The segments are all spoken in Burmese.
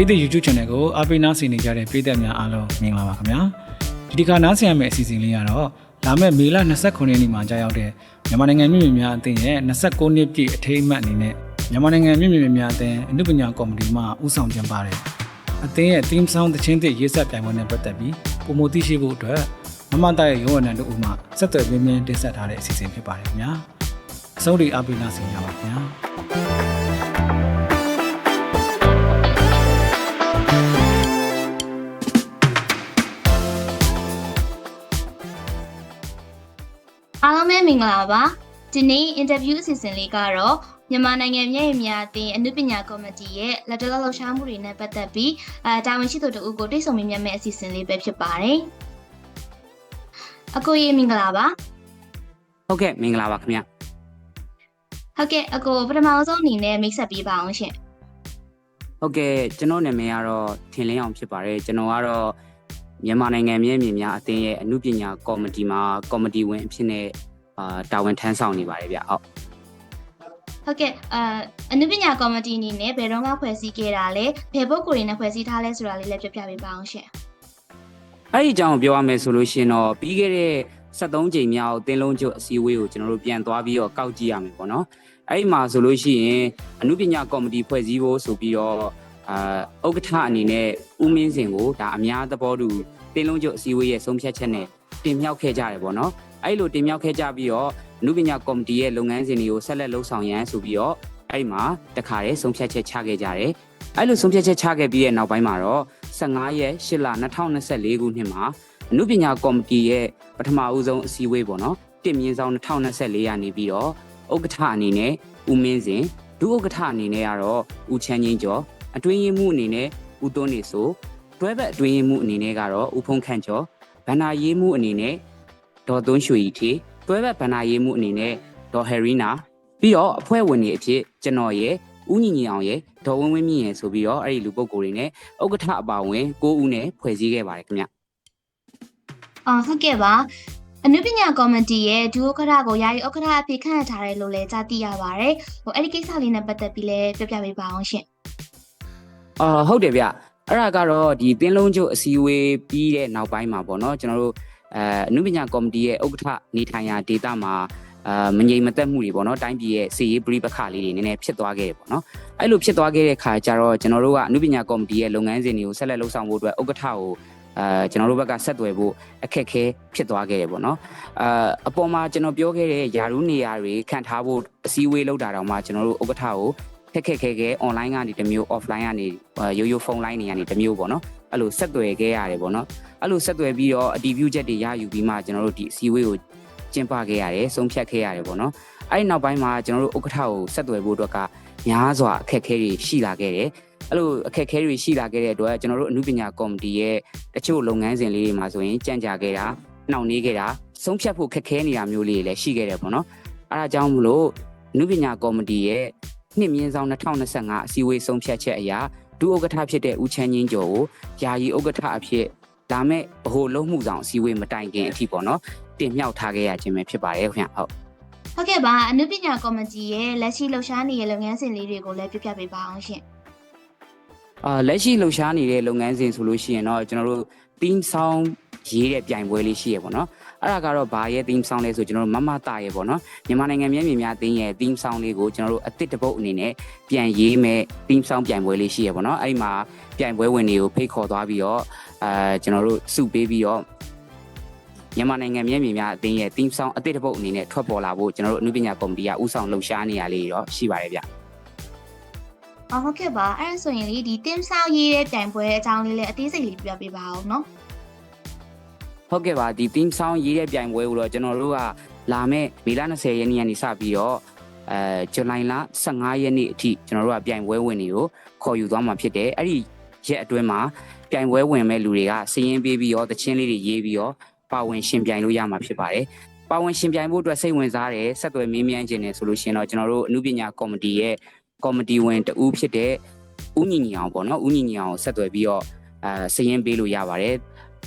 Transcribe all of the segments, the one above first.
ရေးသည့် YouTube Channel ကိုအားပေးနားဆင်နေကြတဲ့ပရိသတ်များအားလုံးမင်္ဂလာပါခင်ဗျာဒီဒီကနားဆင်ရမယ့်အစီအစဉ်လေးကတော့လာမယ့်မေလ29ရက်နေ့မှာကြာရောက်တဲ့မြန်မာနိုင်ငံမြို့မြများအသင်းရဲ့29နှစ်ပြည့်အထိမ်းအမှတ်အနေနဲ့မြန်မာနိုင်ငံမြို့မြများအသင်းအနုပညာကော်မတီမှဦးဆောင်ကျင်းပတဲ့အသင်းရဲ့ team song တချင်းသစ်ရေးဆက်ပြိုင်ပွဲနဲ့ပတ်သက်ပြီးပုံမသိရှိဖို့အတွက်မမတရဲ့ရုံးဝဏ္ဏတို့ဦးမှဆက်သွယ်ပြင်းပြင်းတင်ဆက်ထားတဲ့အစီအစဉ်ဖြစ်ပါတယ်ခင်ဗျာအဆုံးထိအားပေးနားဆင်ကြပါခင်ဗျာ မင်္ဂလာပါဒီနေ့ interview အစီအစဉ်လေးကတော့မြန်မာနိုင်ငံမျက်ရည်များအသင်းအနုပညာကော်မတီရဲ့လက်တလောလှူရှားမှုတွေနဲ့ပတ်သက်ပြီးအဲတာဝန်ရှိသူတို့ကိုတိတ်ဆုံမြင်မြတ်မဲ့အစီအစဉ်လေးပဲဖြစ်ပါတယ်အကိုရေမင်္ဂလာပါဟုတ်ကဲ့မင်္ဂလာပါခင်ဗျဟုတ်ကဲ့အကိုပထမအဆုံးအနေနဲ့မိတ်ဆက်ပေးပါအောင်ရှင်ဟုတ်ကဲ့ကျွန်တော်နာမည်ကတော့ထင်လင်းအောင်ဖြစ်ပါတယ်ကျွန်တော်ကတော့မြန်မာနိုင်ငံမြည့်မြင်များအသင်းရဲ့အမှုပညာကော်မတီမှာကော်မတီဝင်အဖြစ်နဲ့ အာတာဝန်ထမ်းဆောင်နေပါတယ်ဗျဟုတ်ဟုတ်ကဲ့အဲအနုပညာကော်မတီအနေနဲ့ဘယ်တော့မှဖွဲ့စည်းခဲ့တာလဲဘယ်ပုဂ္ဂိုလ်တွေနဲ့ဖွဲ့စည်းထားလဲဆိုတာလေးလည်းပြပြပေးပါအောင်ရှင်အဲ့ဒီအကြောင်းကိုပြောရမယ်ဆိုလို့ရှိရင်တော့ပြီးခဲ့တဲ့73ကြိမ်မြောက်တင်းလုံးကျွတ်အစည်းအဝေးကိုကျွန်တော်တို့ပြန်သွားပြီးတော့ကောက်ကြည့်ရမယ်ပေါ့နော်အဲ့ဒီမှာဆိုလို့ရှိရင်အမှုပညာကော်မတီဖွဲ့စည်းဖို့ဆိုပြီးတော့အာဥက္ကဋ္ဌအနေနဲ့ဦးမင်းစင်ကိုဒါအများသဘောတူတင်းလုံးကျွတ်အစည်းအဝေးရဲ့ဆုံးဖြတ်ချက်နဲ့တင်မြှောက်ခဲ့ကြတယ်ပေါ့နော် အဲ့လိုတင်မြှောက်ခဲ့ကြပြီးတော့အမှုပညာကော်မတီရဲ့လုပ်ငန်းစဉ်တွေကိုဆက်လက်လှုပ်ဆောင်ရန်ဆိုပြီးတော့အဲ့ဒီမှာတခါတည်းဆုံးဖြတ်ချက်ချခဲ့ကြတယ်အဲ့လိုဆုံးဖြတ်ချက်ချခဲ့ပြီးတဲ့နောက်ပိုင်းမှာတော့15ရက်8လ2024ခုနှစ်မှာအမှုပညာကော်မတီရဲ့ပထမအဦးဆုံးအစည်းအဝေးပေါ့နော်တင်မြင့်ဆောင်2024ရနေပြီးတော့ဥက္ကဋ္ဌအနေနဲ့ဦးမင်းစင်ဒုဥက္ကဋ္ဌအနေနဲ့ကတော့ဦးချမ်းချင်းကျော်အတွင်းရေးမှုအနေနဲ့ဦးသွန်းနေဆိုတွဲဘက်အတွင်းရေးမှုအနေနဲ့ကတော့ဦးဖုံးခန့်ကျော်ဗန္နာရေးမှုအနေနဲ့ ဒေါ်သွန်းရွှေရီထေတွဲဘက်ဗန္နာရေးမှုအနေနဲ့ဒေါ်ဟယ်ရီနာပြီးတော့အဖွဲ့ဝင်တွေအဖြစ်ကျွန်တော်ရဲ့ဦးညီညီအောင်ရဲ့ဒေါ်ဝင်းဝင်းမြင့်ရဲ့ဆိုပြီးတော့အဲ့ဒီလူပုဂ္ဂိုလ်တွေနဲ့ဥက္ကဋ္ဌအပါအဝင်9ဦးနဲ့ဖွဲ့စည်းခဲ့ပါတယ်ခင်ဗျအော်ဟုတ်ကဲ့ပါအနုပညာကော်မတီရဲ့ဒုဥက္ကဋ္ဌကိုယာယီဥက္ကဋ္ဌအဖြစ်ခန့်အပ်ထားတယ်လို့လည်းကြားသိရပါတယ်ဟိုအဲ့ဒီကိစ္စလေးနဲ့ပတ်သက်ပြီးလည်းပြပြပေးပါအောင်ရှင်အာဟုတ်တယ်ဗျအဲ့ဒါကတော့ဒီတင်းလုံးကျုပ်အစည်းအဝေးပြီးတဲ့နောက်ပိုင်းမှာပေါ့နော်ကျွန်တော်တို့ အဲအနုပညာကော်မတီရဲ့ဥက္ကဋ္ဌနေထိုင်ရာဒေသမှာအာမငြိမ်မသက်မှုတွေပေါ့နော်တိုင်းပြည်ရဲ့စီရေးပရိပခလေးတွေနည်းနည်းဖြစ်သွားခဲ့တယ်ပေါ့နော်အဲ့လိုဖြစ်သွားခဲ့တဲ့ခါကျတော့ကျွန်တော်တို့ကအနုပညာကော်မတီရဲ့လုပ်ငန်းစဉ်တွေကိုဆက်လက်လှုပ်ဆောင်ဖို့အတွက်ဥက္ကဋ္ဌကိုအာကျွန်တော်တို့ဘက်ကဆက်သွယ်ဖို့အခက်အခဲဖြစ်သွားခဲ့တယ်ပေါ့နော်အာအပေါ်မှာကျွန်တော်ပြောခဲ့တဲ့ယာရုနေရာတွေခံထားဖို့အစည်းအဝေးလုပ်တာတောင်မှကျွန်တော်တို့ဥက္ကဋ္ဌကိုခက်ခက်ခဲခဲ online ကနေတစ်မျိုး offline ကနေရိုးရိုးဖုန်းလိုင်းတွေကနေတစ်မျိုးပေါ့နော် အဲ့လိုဆက်သွယ်ခဲ့ရတယ်ပေါ့နော်အဲ့လိုဆက်သွယ်ပြီးတော့အတီးဗျူးချက်တွေရယူပြီးမှကျွန်တော်တို့ဒီအစည်းအဝေးကိုကျင်းပခဲ့ရတယ်ဆုံးဖြတ်ခဲ့ရတယ်ပေါ့နော်အဲ့ဒီနောက်ပိုင်းမှာကျွန်တော်တို့ဥက္ကဋ္ဌကိုဆက်သွယ်ဖို့အတွက်ကများစွာအခက်အခဲတွေရှိလာခဲ့တယ်အဲ့လိုအခက်အခဲတွေရှိလာခဲ့တဲ့အတွက်ကျွန်တော်တို့အမှုပညာကော်မတီရဲ့တချို့လုပ်ငန်းစဉ်လေးတွေမှာဆိုရင်ကြံ့ကြာခဲ့တာနှောင့်နှေးခဲ့တာဆုံးဖြတ်ဖို့ခက်ခဲနေတာမျိုးလေးတွေလည်းရှိခဲ့တယ်ပေါ့နော်အဲ့ဒါကြောင့်မလို့အမှုပညာကော်မတီရဲ့နှစ်မြင့်ဆောင်2025အစည်းအဝေးဆုံးဖြတ်ချက်အရ ဒုဥက္ကဋ္ဌဖြစ်တဲ့ဦးချမ်းချင်းကျော်ကိုယာယီဥက္ကဋ္ဌအဖြစ်ဒါမဲ့ဗဟိုလုံးမှုဆောင်အစည်းအဝေးမတိုင်ခင်အထိပေါ့နော်တင်မြှောက်ထားခဲ့ရခြင်းပဲဖြစ်ပါတယ်ခင်ဗျဟုတ်ဟုတ်ကဲ့ပါအနုပညာကော်မတီရဲ့လက်ရှိလှူရှားနေတဲ့လုပ်ငန်းစဉ်လေးတွေကိုလည်းပြပြပေးပါအောင်ရှင်အာလက်ရှိလှူရှားနေတဲ့လုပ်ငန်းစဉ်ဆိုလို့ရှိရင်တော့ကျွန်တော်တို့ team song ရေးတဲ့ပြိုင်ပွဲလေးရှိရပေါ့နော်အဲ့ဒါကတော့ဘာရဲ့ team song လဲဆိုကျွန်တော်တို့မမတာရဲ့ပေါ့နော်မြန်မာနိုင်ငံမျက်မြင်များအသင်းရဲ့ team song လေးကိုကျွန်တော်တို့အစ်စ်တစ်ပုတ်အနေနဲ့ပြန်ရေးမဲ့ team song ပြိုင်ပွဲလေးရှိရပေါ့နော်အဲ့ဒီမှာပြိုင်ပွဲဝင်တွေကိုဖိတ်ခေါ်သွားပြီးတော့အာကျွန်တော်တို့စုပေးပြီးတော့မြန်မာနိုင်ငံမျက်မြင်များအသင်းရဲ့ team song အစ်စ်တစ်ပုတ်အနေနဲ့ထွက်ပေါ်လာဖို့ကျွန်တော်တို့အမှုပညာကော်မတီကဥဆောင်လှုပ်ရှားနေရလေးတော့ရှိပါတယ်ဗျအော်ဟုတ်ကဲ့ပါအဲ့ဒါဆိုရင်လေဒီတင်းဆောက်ရေးတဲ့ပြိုင်ပွဲအကြောင်းလေးလည်းအသေးစိတ်လေးပြပြပေးပါအောင်နော် ဟုတ်ကဲ့ပါဒီ team song ရေးတဲ့ပြိုင်ပွဲကိုတော့ကျွန်တော်တို့ကလာမဲ့မေလ20ရက်နေ့ကနေစပြီးတော့အဲဇူလိုင်လ15ရက်နေ့အထိကျွန်တော်တို့ကပြိုင်ပွဲဝင်တွေကိုခေါ်ယူသွားမှာဖြစ်တယ်အဲ့ဒီရက်အတွင်းမှာပြိုင်ပွဲဝင်မဲ့လူတွေကစည်ရင်ပေးပြီးတော့တချင်းလေးတွေရေးပြီးတော့ပါဝင်ရှင်ပြိုင်လို့ရမှာဖြစ်ပါတယ်ပါဝင်ရှင်ပြိုင်ဖို့အတွက်စိတ်ဝင်စားတယ်ဆက်သွယ်မေးမြန်းခြင်းတယ်ဆိုလို့ရှိရင်တော့ကျွန်တော်တို့အမှုပညာကော်မတီရဲ့ကော်မတီဝင်တဦးဖြစ်တဲ့ဦးညီညီအောင်ပေါ့နော်ဦးညီညီအောင်ကိုဆက်သွယ်ပြီးတော့အဲစည်ရင်ပေးလို့ရပါတယ်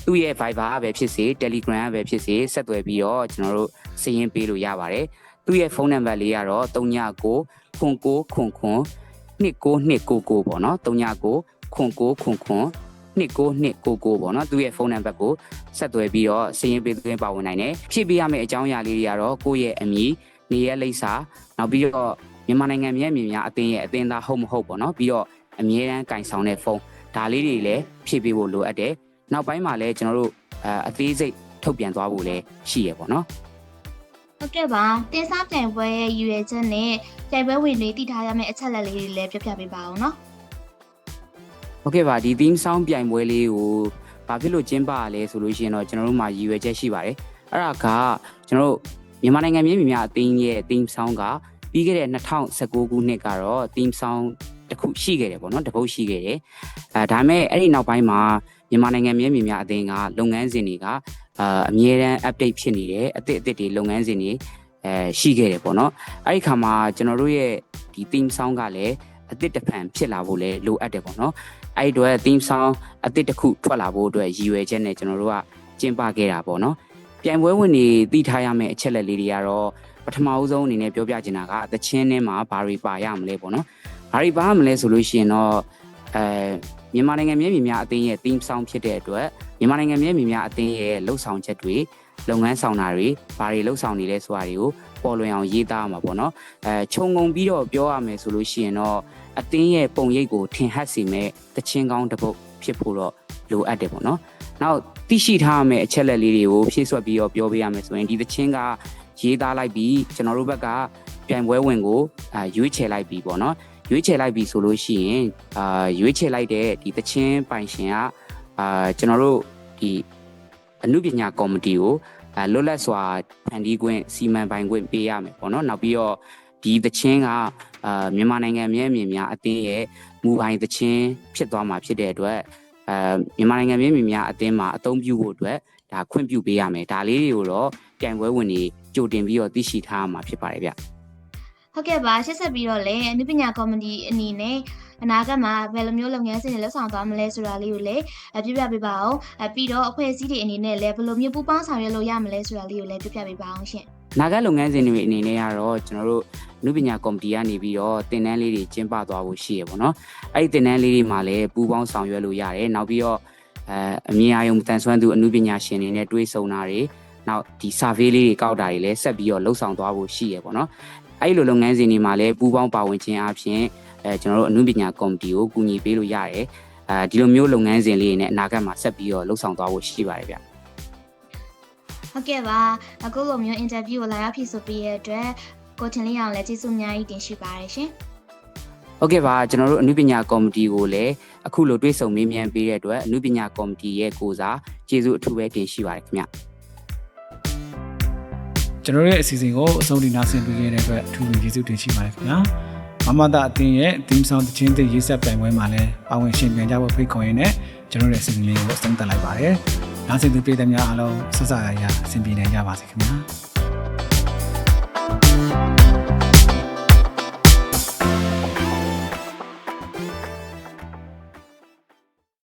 သူ့ရဲ့ Viber ကပဲဖြစ်စေ Telegram ကပဲဖြစ်စေဆက်သွယ်ပြီးတော့ကျွန်တော်တို့စည်ရင်းပေးလို့ရပါတယ်။သူ့ရဲ့ဖုန်းနံပါတ်လေးကတော့39 09 09 2929ပေါ့နော်39ခွန်ကိုခွန်ခွန်2999ပေါ့နော်သူရဲ့ဖုန်းနံပါတ်ကိုဆက်သွယ်ပြီးတော့စာရင်းပေးသွင်းပါဝင်နိုင်တယ်ဖြည့်ပေးရမယ့်အကြောင်းအရာလေးတွေကတော့ကိုယ့်ရဲ့အမည်နေရက်လိပ်စာနောက်ပြီးတော့မြန်မာနိုင်ငံမြဲမြင်များအသင်းရဲ့အသင်းသားဟုတ်မဟုတ်ပေါ့နော်ပြီးတော့အမြဲတမ်းကင်ဆောင်တဲ့ဖုန်းဒါလေးတွေလည်းဖြည့်ပေးဖို့လိုအပ်တယ် နောက်ပိုင်းမှာလည်းကျွန်တော်တို့အအသေးစိတ်ထုတ်ပြန်သွားဖို့လည်းရှိရပေါ့နော်ဟုတ်ကဲ့ပါတင်စားပြိုင်ပွဲရဲ့ရည်ရွယ်ချက်နဲ့ပြိုင်ပွဲဝင်တွေတည်ထားရမယ့်အချက်အလက်လေးတွေလည်းပြောပြပေးပါအောင်နော်ဟုတ်ကဲ့ပါဒီ theme song ပြိုင်ပွဲလေးကိုဘာဖြစ်လို့ကျင်းပရလဲဆိုလို့ရှိရင်တော့ကျွန်တော်တို့မှာရည်ရွယ်ချက်ရှိပါတယ်အဲ့ဒါကကျွန်တော်တို့မြန်မာနိုင်ငံမြင်းမြများအသင်းရဲ့ theme song ကပြီးခဲ့တဲ့2019ခုနှစ်ကတော့ theme song တစ်ခုရှိခဲ့တယ်ပေါ့နော်တစ်ပုတ်ရှိခဲ့တယ်အဲဒါပေမဲ့အဲ့ဒီနောက်ပိုင်းမှာ မြန်မာနိုင်ငံမြင်းမြများအသင်းကလုပ်ငန်းစဉ်တွေကအာအမြဲတမ်း update ဖြစ်နေတယ်အသစ်အသစ်တွေလုပ်ငန်းစဉ်တွေအဲရှိခဲ့တယ်ပေါ့နော်အဲ့ဒီခါမှာကျွန်တော်တို့ရဲ့ဒီ theme song ကလည်းအသစ်တစ်ဖန်ဖြစ်လာဖို့လည်းလိုအပ်တယ်ပေါ့နော်အဲ့ဒီအတွက် theme song အသစ်တစ်ခုထွက်လာဖို့အတွက်ရည်ရွယ်ချက်နဲ့ကျွန်တော်တို့ကကျင်းပခဲ့တာပေါ့နော်ပြိုင်ပွဲဝင်တွေသိထားရမယ့်အချက်လက်လေးတွေကတော့ပထမအဦးဆုံးအနေနဲ့ပြောပြချင်တာကသချင်းထဲမှာဘာတွေပါရမလဲပေါ့နော်ဘာတွေပါရမလဲဆိုလို့ရှိရင်တော့ အဲမြန်မာနိုင်ငံမြဲမြင်များအသင်းရဲ့ theme song ဖြစ်တဲ့အတွက်မြန်မာနိုင်ငံမြဲမြင်များအသင်းရဲ့လှုပ်ဆောင်ချက်တွေလုပ်ငန်းဆောင်တာတွေဘာတွေလှုပ်ဆောင်နေလဲဆိုတာတွေကိုပေါ်လွင်အောင်ရေးသားရမှာပေါ့နော်အဲခြုံငုံပြီးတော့ပြောရမယ်ဆိုလို့ရှိရင်တော့အသင်းရဲ့ပုံရိပ်ကိုထင်ဟပ်စေမဲ့တချင်းကောင်းတစ်ပုတ်ဖြစ်ဖို့တော့လိုအပ်တယ်ပေါ့နော်။နောက်သိရှိထားရမယ့်အချက်လက်လေးတွေကိုဖြည့်ဆွက်ပြီးတော့ပြောပေးရမယ်ဆိုရင်ဒီတချင်းကရေးသားလိုက်ပြီးကျွန်တော်တို့ဘက်ကပြိုင်ပွဲဝင်ကိုအာရွေးချယ်လိုက်ပြီးပေါ့နော်။ ရွေးချယ်လိုက်ပြီးဆိုလို့ရှိရင်အာရွေးချယ်လိုက်တဲ့ဒီတချင်းပိုင်ရှင်ကအာကျွန်တော်တို့ဒီအမှုပညာကော်မတီကိုအာလွတ်လပ်စွာဖန်တီးခွင့်စီမံပိုင်ခွင့်ပေးရမယ်ပေါ့နော်။နောက်ပြီးတော့ဒီတချင်းကအာမြန်မာနိုင်ငံမြဲမြင်များအသင်းရဲ့မူပိုင်သချင်းဖြစ်သွားမှာဖြစ်တဲ့အတွက်အာမြန်မာနိုင်ငံမြဲမြင်များအသင်းမှာအသုံးပြုဖို့အတွက်ဒါခွင့်ပြုပေးရမယ်ဒါလေးတွေကိုတော့ပြိုင်ပွဲဝင်တွေကြိုတင်ပြီးတော့သိရှိထားမှာဖြစ်ပါတယ်ဗျ ဟုတ်ကဲ့ပါရှင်းဆက်ပြီးတော့လည်းအနုပညာကော်မတီအနေနဲ့အနာဂတ်မှာဘယ်လိုမျိုးလုပ်ငန်းစဉ်တွေလှုပ်ဆောင်သွားမလဲဆိုတာလေးကိုလည်းအပြပြပေးပါအောင်အပြီးတော့အဖွဲ့အစည်းတွေအနေနဲ့လည်းဘယ်လိုမျိုးပူးပေါင်းဆောင်ရွက်လို့ရမလဲဆိုတာလေးကိုလည်းပြပြပေးပါအောင်ရှင်နာဂတ်လုပ်ငန်းစဉ်တွေအနေနဲ့ကတော့ကျွန်တော်တို့နုပညာကော်မတီကနေပြီးတော့တင်တန်းလေးတွေကျင်းပသွားဖို့ရှိရပေါ့နော်အဲ့ဒီတင်တန်းလေးတွေမှာလည်းပူးပေါင်းဆောင်ရွက်လို့ရတယ်နောက်ပြီးတော့အဲအမြင်အာရုံတန်ဆွမ်းသူအနုပညာရှင်တွေနဲ့တွေ့ဆုံတာတွေနောက်ဒီ survey လေးတွေကောက်တာတွေလည်းဆက်ပြီးတော့လှုပ်ဆောင်သွားဖို့ရှိရပေါ့နော် အဲ့ဒီလိုလုပ်ငန်းစဉ်တွေမှာလည်းပူးပေါင်းပါဝင်ခြင်းအပြင်အဲကျွန်တော်တို့အနုပညာကော်မတီကိုကူညီပေးလို့ရတယ်အဲဒီလိုမျိုးလုပ်ငန်းစဉ်လေးတွေနဲ့အနာဂတ်မှာဆက်ပြီးတော့လှုပ်ဆောင်သွားဖို့ရှိပါတယ်ဗျဟုတ်ကဲ့ပါအခုလိုမျိုးအင်တာဗျူးကိုလာရောက်ဖြစ်ဆိုပြီးရတဲ့အတွက်ကိုထင်လေးအောင်လည်းကျေးဇူးအများကြီးတင်ရှိပါတယ်ရှင်ဟုတ်ကဲ့ပါကျွန်တော်တို့အနုပညာကော်မတီကိုလည်းအခုလိုတွေ့ဆုံမေးမြန်းပေးတဲ့အတွက်အနုပညာကော်မတီရဲ့ကိုစားကျေးဇူးအထူးပဲတင်ရှိပါတယ်ခင်ဗျ ကျွန်တော်တို့ရဲ့အစီအစဉ်ကိုအဆုံးထိနားဆင်ပေးခဲ့တဲ့အတွက်အထူးပဲကျေးဇူးတင်ရှိပါတယ်ခင်ဗျာမမတာအတင်းရဲ့ theme song တချင်းတဲ့ရေးဆက်ပြိုင်ပွဲမှာလည်းပါဝင်ရှင်ပြန်ကြဖို့ဖိတ်ခေါ်ရင်းနဲ့ကျွန်တော်တို့ရဲ့အစီအစဉ်လေးကိုအဆုံးသတ်လိုက်ပါတယ်နားဆင်သူပြည်သူများအားလုံးဆက်ဆံရရအဆင်ပြေနိုင်ကြပါစေခင်ဗျာ